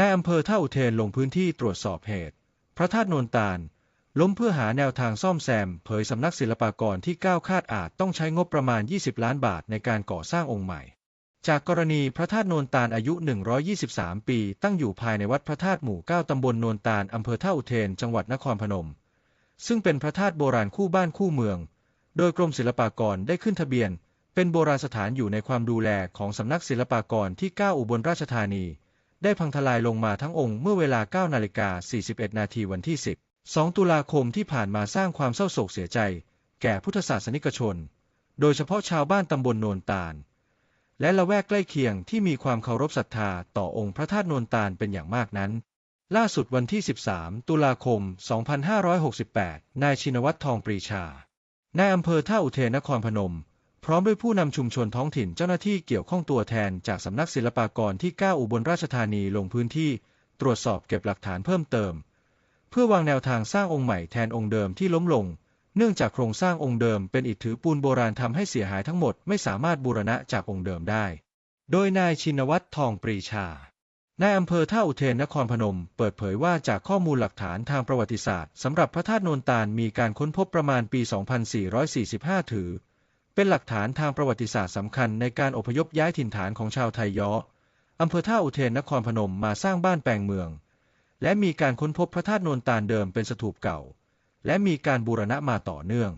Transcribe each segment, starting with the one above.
นายอำเภอท่าอุเทนลงพื้นที่ตรวจสอบเหตุ พระธาตุนนตาล ล้มเพื่อหาแนวทางซ่อมแซม เผยสำนักศิลปากรที่ก้าวคาดอาจต้องใช้งบประมาณ 20 ล้านบาทในการก่อสร้างองค์ใหม่ จากกรณีพระธาตุนนตาลอายุ 123 ปี ตั้งอยู่ภายในวัดพระธาตุหมู่ 9 ตำบลนนตาลอำเภอท่าอุเทนจังหวัดนครพนม ซึ่งเป็นพระธาตุโบราณคู่บ้านคู่เมือง โดยกรมศิลปากรได้ขึ้นทะเบียน เป็นโบราณสถานอยู่ในความดูแลของสำนักศิลปากรที่ 9 อุบลราชธานี ได้พังทลายลงมาทั้งองค์เมื่อเวลา9นาฬิกา41 นาทีวันที่ 10 2 ตุลาคมที่ผ่านมาสร้างความเศร้าโศกเสียใจ แก่พุทธศาสนิกชน โดยเฉพาะชาวบ้านตำบลโนนตาล และละแวกใกล้เคียงที่มีความเคารพศรัทธาต่อองค์พระธาตุโนนตาลเป็นอย่างมากนั้น ล่าสุดวันที่ 13 ตุลาคม 2568 นายชินวัตรทองปรีชานายอำเภอท่าอุเทนนครพนม พร้อมด้วยผู้นำชุมชนท้องถิ่นเจ้าหน้าที่เกี่ยวข้องตัวแทนจากสำนักศิลปากรที่ 9 อุบลราชธานีลงพื้นที่ ตรวจสอบเก็บหลักฐานเพิ่มเติม เพื่อวางแนวทางสร้างองค์ใหม่แทนองค์เดิมที่ล้มลง เนื่องจากโครงสร้างองค์เดิมเป็นอิฐถือปูนโบราณทำให้เสียหายทั้งหมดไม่สามารถบูรณะจากองค์เดิมได้ โดยนายชินวัตรทองปรีชานายอำเภอท่าอุเทนนครพนม เปิดเผยว่าจากข้อมูลหลักฐานทางประวัติศาสตร์สำหรับพระธาตุโนนตาลมีการค้นพบประมาณปี 2445 ถือ เป็นหลักฐานทางประวัติศาสตร์สำคัญในการอพยพย้ายถิ่นฐานของชาวไทยย้ออำเภอท่าอุเทนนครพนมมาสร้างบ้านแปลงเมือง และมีการค้นพบพระธาตุโนนตาลเดิมเป็นสถูปเก่า และมีการบูรณะมาต่อเนื่อง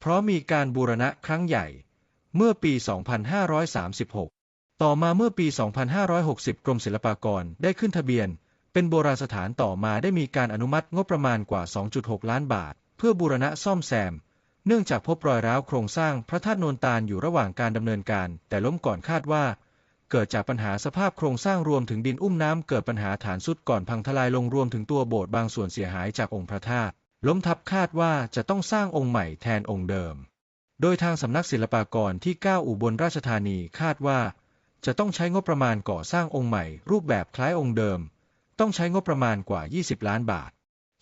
เพราะมีการบูรณะครั้งใหญ่ เมื่อปี 2536 ต่อมาเมื่อปี 2560 กรมศิลปากรได้ขึ้นทะเบียน เป็นโบราณสถานต่อมาได้มีการอนุมัติงบประมาณกว่า 2.6 ล้านบาท เพื่อบูรณะซ่อมแซม เนื่องจากพบรอยร้าวโครงสร้างพระธาตุโนนตาลอยู่ระหว่างการดำเนินการ แต่ล้มก่อนคาดว่า เกิดจากปัญหาสภาพโครงสร้างรวมถึงดินอุ้มน้ำเกิดปัญหาฐานสุดก่อนพังทลายลงรวมถึงตัวโบสถ์บางส่วนเสียหายจากองค์พระธาตุล้มทับคาดว่าจะต้องสร้างองค์ใหม่แทนองค์เดิม โดยทางสำนักศิลปากรที่ 9 อุบลราชธานีคาดว่า จะต้องใช้งบประมาณก่อสร้างองค์ใหม่ รูปแบบคล้ายองค์เดิม ต้องใช้งบประมาณกว่า 20 ล้านบาท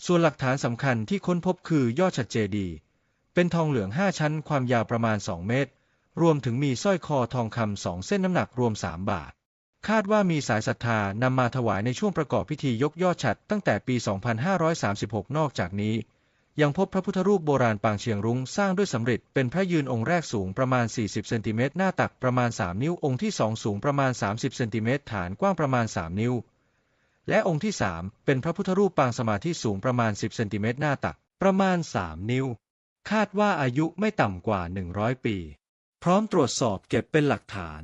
ส่วนหลักฐานสำคัญที่ค้นพบคือยอดฉัดเจดีย์ เป็นทองเหลือง5ชั้นความยาวประมาณ 2 เมตร รวมถึงมีสร้อยคอทองคำสองเส้นน้ำหนักรวม 3 บาท คาดว่ามีสายศรัทธานำมาถวายในช่วงประกอบพิธียกยอดฉัดตั้งแต่ปี 2536 นอกจากนี้ ยังพบพระพุทธรูปโบราณปางเชียงรุ้งสร้างด้วยสำริดเป็นพระยืนองค์แรกสูงประมาณ 40 เซนติเมตรหน้าตักประมาณ 3 นิ้วองค์ที่2สูงประมาณ 30 เซนติเมตรฐานกว้างประมาณ 3 นิ้ว และองค์ที่ 3 เป็นพระพุทธรูปปางสมาธิสูงประมาณ 10 เซนติเมตรหน้าตักประมาณ 3 นิ้ว คาดว่าอายุไม่ต่ำกว่า 100 ปี พร้อมตรวจสอบเก็บเป็นหลักฐาน